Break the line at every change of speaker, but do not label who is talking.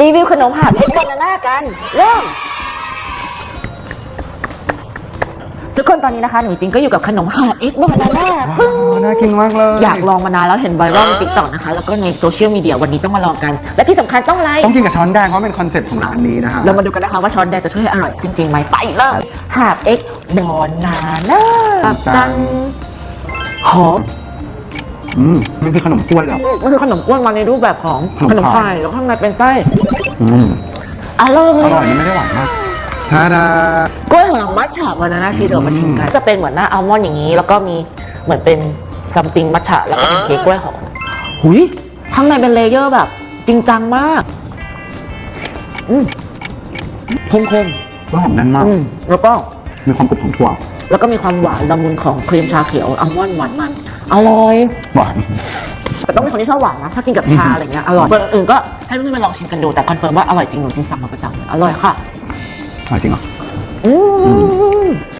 รีวิวขนมหาบเอ็กบานาน่ากัน เริ่ม ทุกคนตอนนี้นะคะ หนูจริงก็อยู่กับขนมหาบเอ็กบานาน่า
ว้าวน่ากินมากเลย
อยากลองมานานแล้วเห็นไวรัลในติ๊กต็อกนะคะ แล้วก็ในโซเชียลมีเดียวันนี้ต้องมาลองกัน และที่สำคัญต้องอะไร
ต้องกินกับช้อนแดงเพราะเป็นคอนเซ็ปต์ของร้านนี้นะคะ
เรามาดูกันนะคะว่าช้อนแดงจะช่วยให้อร่อยจริงๆไหมไปเริ่มหาบเอ็กบานาน่าจังหอม
อืมมันคือขนมกล้วยเหรอ
มันคือขนมกวนมาในรูปแบบของข
ข
น
น
ม
ม
ไท
ไท
ย
ย
แล้วข้างในเป็นไส้
อืม
อร่อ
อยร่อยนี่ไม่ได้หวานมากทาดาก
ล้วยหอมมัทฉะบานาน่าชีสเดี๋ยวมาชิมกันจะเป็นเหมือนหน้าอัลมอนด์อย่างนี้ แล้วก็มีเหมือนเป็นซัมติงมัทฉะแล้วก็เป็นเค้กกล้วยหอมหุยข้างในเป็นเลเยอร์แบบ จริงจังมากอืมคม
กล้วยหอมแน่น
ๆ
มาก
อืมแล้วก็
มีความกรุบของถั่ว
แล้วก็มีความหวานละมุนของครีมชาเขียวอัลมอนด์หวานมัน อร่อย
หวาน
แต่ต้องเป็นคนที่ชอบหวานนะ ถ้ากินกับชาอะไรเงี้ยอร่อย ส่วนอื่นๆก็ให้เพื่อนๆมาลองชิมกันดู แต่คอนเฟิร์มว่าอร่อยจริงหนูจริงสั่งมาประจำเลยอร่อยค่ะ
อร่อยจริงเหรอ
อืม